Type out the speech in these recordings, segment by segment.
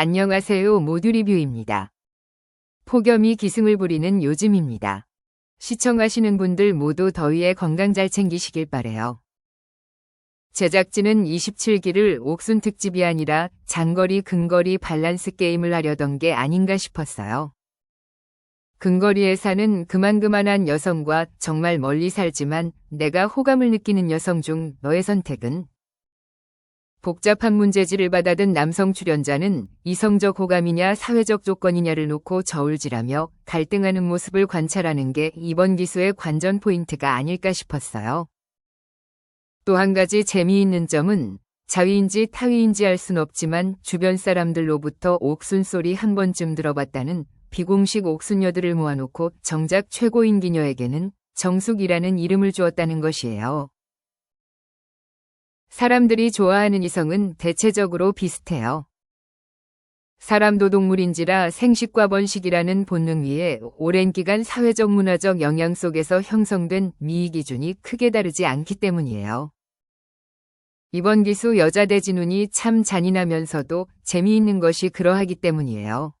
안녕하세요 모두 리뷰입니다. 폭염이 기승을 부리는 요즘입니다. 시청하시는 분들 모두 더위에 건강 잘 챙기시길 바래요. 제작진은 27기를 옥순 특집이 아니라 장거리 근거리 밸런스 게임을 하려던 게 아닌가 싶었어요. 근거리에 사는 그만그만한 여성과 정말 멀리 살지만 내가 호감을 느끼는 여성 중 너의 선택은? 복잡한 문제지를 받아든 남성 출연자는 이성적 호감이냐 사회적 조건이냐를 놓고 저울질하며 갈등하는 모습을 관찰하는 게 이번 기수의 관전 포인트가 아닐까 싶었어요. 또 한 가지 재미있는 점은 자위인지 타위인지 알 순 없지만 주변 사람들로부터 옥순 소리 한 번쯤 들어봤다는 비공식 옥순녀들을 모아놓고 정작 최고인 기녀에게는 정숙이라는 이름을 주었다는 것이에요. 사람들이 좋아하는 이성은 대체적으로 비슷해요. 사람도 동물인지라 생식과 번식이라는 본능 위에 오랜 기간 사회적 문화적 영향 속에서 형성된 미의 기준이 크게 다르지 않기 때문이에요. 이번 기수 여자 대진운이 참 잔인하면서도 재미있는 것이 그러하기 때문이에요.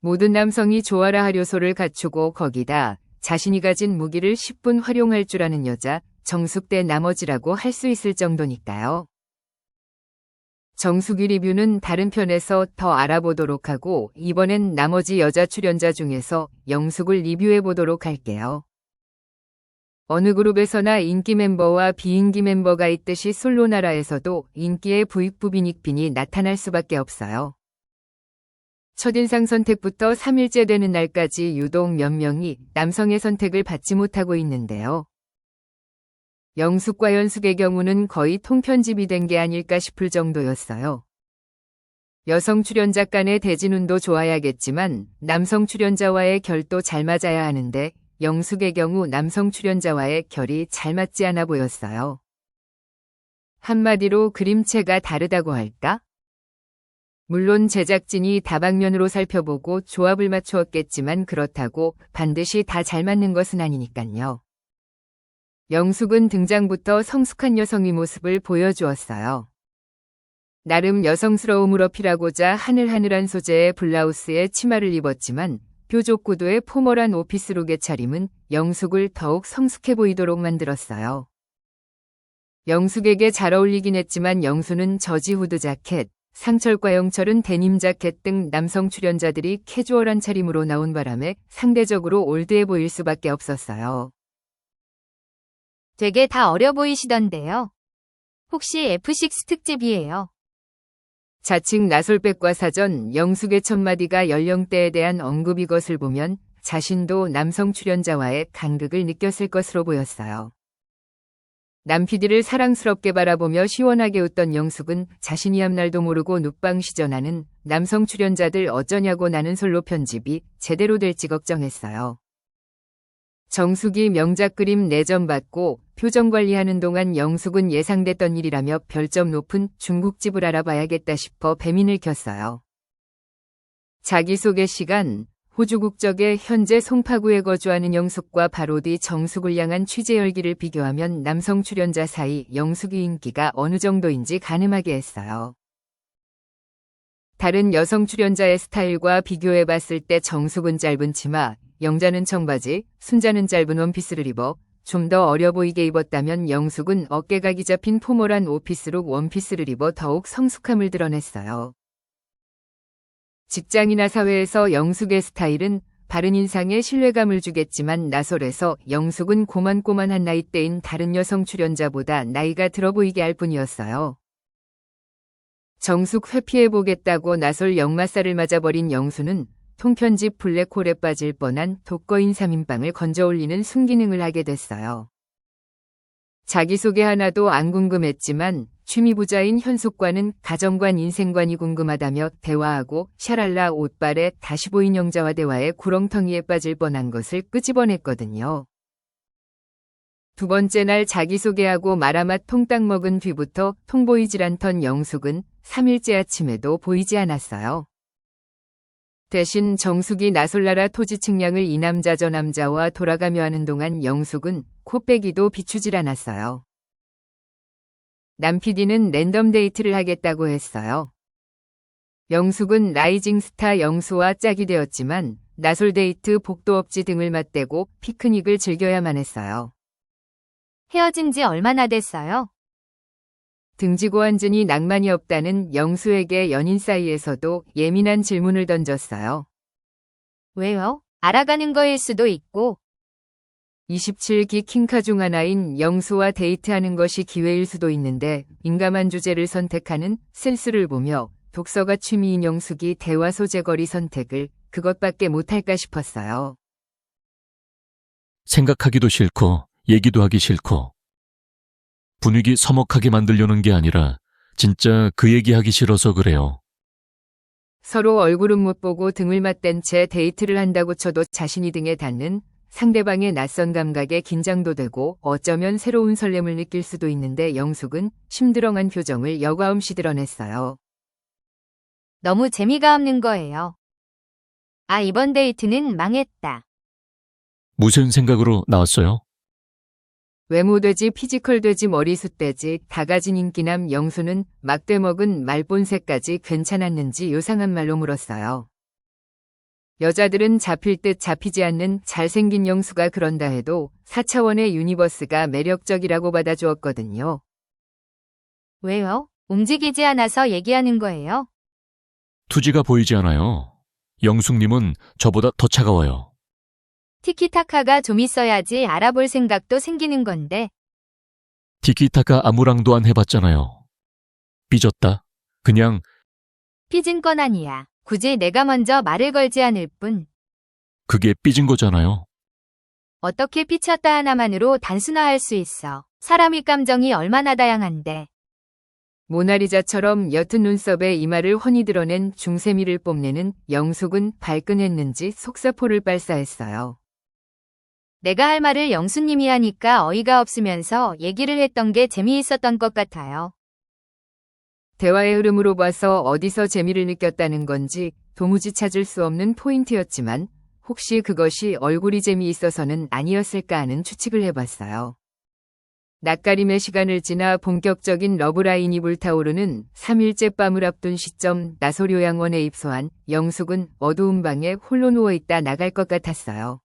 모든 남성이 좋아라 하료소를 갖추고 거기다 자신이 가진 무기를 10분 활용할 줄 아는 여자, 정숙대 나머지라고 할 수 있을 정도니까요. 정숙이 리뷰는 다른 편에서 더 알아보도록 하고 이번엔 나머지 여자 출연자 중에서 영숙을 리뷰해 보도록 할게요. 어느 그룹에서나 인기 멤버와 비인기 멤버가 있듯이 솔로 나라에서도 인기의 부익부빈익빈이 나타날 수밖에 없어요. 첫인상 선택부터 3일째 되는 날까지 유독 몇 명이 남성의 선택을 받지 못하고 있는데요. 영숙과 연숙의 경우는 거의 통편집이 된 게 아닐까 싶을 정도였어요. 여성 출연자 간의 대진운도 좋아야겠지만 남성 출연자와의 결도 잘 맞아야 하는데 영숙의 경우 남성 출연자와의 결이 잘 맞지 않아 보였어요. 한마디로 그림체가 다르다고 할까? 물론 제작진이 다방면으로 살펴보고 조합을 맞추었겠지만 그렇다고 반드시 다 잘 맞는 것은 아니니깐요. 영숙은 등장부터 성숙한 여성의 모습을 보여주었어요. 나름 여성스러움을 어필하고자 하늘하늘한 소재의 블라우스에 치마를 입었지만 뾰족 구도의 포멀한 오피스룩의 차림은 영숙을 더욱 성숙해 보이도록 만들었어요. 영숙에게 잘 어울리긴 했지만 영수는 저지 후드 자켓, 상철과 영철은 데님 자켓 등 남성 출연자들이 캐주얼한 차림으로 나온 바람에 상대적으로 올드해 보일 수밖에 없었어요. 되게 다 어려 보이시던데요. 혹시 F6 특집이에요? 자칭 나솔백과 사전 영숙의 첫마디가 연령대에 대한 언급이 것을 보면 자신도 남성 출연자와의 간극을 느꼈을 것으로 보였어요. 남 PD를 사랑스럽게 바라보며 시원하게 웃던 영숙은 자신이 앞날도 모르고 눕방 시전하는 남성 출연자들 어쩌냐고 나는 솔로 편집이 제대로 될지 걱정했어요. 정숙이 명작 그림 내전 받고 표정 관리하는 동안 영숙은 예상됐던 일이라며 별점 높은 중국집을 알아봐야겠다 싶어 배민을 켰어요. 자기소개 시간 호주 국적의 현재 송파구에 거주하는 영숙과 바로 뒤 정숙을 향한 취재 열기를 비교하면 남성 출연자 사이 영숙의 인기가 어느 정도인지 가늠하게 했어요. 다른 여성 출연자의 스타일과 비교해 봤을 때 정숙은 짧은 치마, 영자는 청바지, 순자는 짧은 원피스를 입어 좀 더 어려 보이게 입었다면 영숙은 어깨각이 잡힌 포멀한 오피스룩 원피스를 입어 더욱 성숙함을 드러냈어요. 직장이나 사회에서 영숙의 스타일은 바른 인상에 신뢰감을 주겠지만 나솔에서 영숙은 고만고만한 나이대인 다른 여성 출연자보다 나이가 들어 보이게 할 뿐이었어요. 정숙 회피해보겠다고 나솔 역마살을 맞아버린 영수는 통편집 블랙홀에 빠질 뻔한 독거인 3인방을 건져올리는 순기능을 하게 됐어요. 자기소개 하나도 안 궁금했지만 취미부자인 현숙과는 가정관 인생관이 궁금하다며 대화하고 샤랄라 옷발에 다시 보인 영자와 대화에 구렁텅이에 빠질 뻔한 것을 끄집어냈거든요. 두 번째 날 자기소개하고 마라맛 통딱 먹은 뒤부터 통보이질 않던 영숙은 3일째 아침에도 보이지 않았어요. 대신 정숙이 나솔나라 토지 측량을 이 남자 저 남자와 돌아가며 하는 동안 영숙은 코빼기도 비추질 않았어요. 남 PD는 랜덤 데이트를 하겠다고 했어요. 영숙은 라이징 스타 영수와 짝이 되었지만 나솔 데이트, 복도 업지 등을 맞대고 피크닉을 즐겨야만 했어요. 헤어진 지 얼마나 됐어요? 등지고 앉으니 낭만이 없다는 영수에게 연인 사이에서도 예민한 질문을 던졌어요. 왜요? 알아가는 거일 수도 있고, 27기 킹카 중 하나인 영수와 데이트하는 것이 기회일 수도 있는데 민감한 주제를 선택하는 센스를 보며 독서가 취미인 영숙이 대화 소재거리 선택을 그것밖에 못할까 싶었어요. 생각하기도 싫고 얘기도 하기 싫고 분위기 서먹하게 만들려는 게 아니라 진짜 그 얘기하기 싫어서 그래요. 서로 얼굴은 못 보고 등을 맞댄 채 데이트를 한다고 쳐도 자신이 등에 닿는 상대방의 낯선 감각에 긴장도 되고 어쩌면 새로운 설렘을 느낄 수도 있는데 영숙은 심드렁한 표정을 여과음시 드러냈어요. 너무 재미가 없는 거예요. 아, 이번 데이트는 망했다. 무슨 생각으로 나왔어요? 외모 되지 피지컬 되지 머리숱 되지 다 가진 인기남 영수는 막대 먹은 말본새까지 괜찮았는지 요상한 말로 물었어요. 여자들은 잡힐 듯 잡히지 않는 잘생긴 영수가 그런다 해도 4차원의 유니버스가 매력적이라고 받아주었거든요. 왜요? 움직이지 않아서 얘기하는 거예요? 투지가 보이지 않아요. 영숙님은 저보다 더 차가워요. 티키타카가 좀 있어야지 알아볼 생각도 생기는 건데, 티키타카 아무랑도 안 해봤잖아요. 삐졌다. 그냥 삐진 건 아니야. 굳이 내가 먼저 말을 걸지 않을 뿐, 그게 삐진 거잖아요. 어떻게 삐쳤다 하나만으로 단순화할 수 있어. 사람이 감정이 얼마나 다양한데. 모나리자처럼 옅은 눈썹에 이마를 훤히 드러낸 중세미를 뽐내는 영숙은 발끈했는지 속사포를 발사했어요. 내가 할 말을 영수님이 하니까 어이가 없으면서 얘기를 했던 게 재미있었던 것 같아요. 대화의 흐름으로 봐서 어디서 재미를 느꼈다는 건지 도무지 찾을 수 없는 포인트였지만 혹시 그것이 얼굴이 재미있어서는 아니었을까 하는 추측을 해봤어요. 낯가림의 시간을 지나 본격적인 러브라인이 불타오르는 3일째 밤을 앞둔 시점 나소료양원에 입소한 영숙은 어두운 방에 홀로 누워있다 나갈 것 같았어요.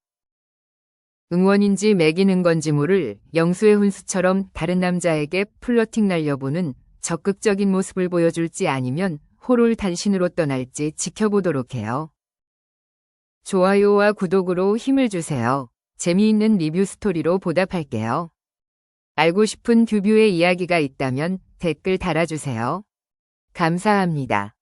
응원인지 매기는 건지 모를 영수의 훈수처럼 다른 남자에게 플러팅 날려보는 적극적인 모습을 보여줄지 아니면 호롤 단신으로 떠날지 지켜보도록 해요. 좋아요와 구독으로 힘을 주세요. 재미있는 리뷰 스토리로 보답할게요. 알고 싶은 듀뷰의 이야기가 있다면 댓글 달아주세요. 감사합니다.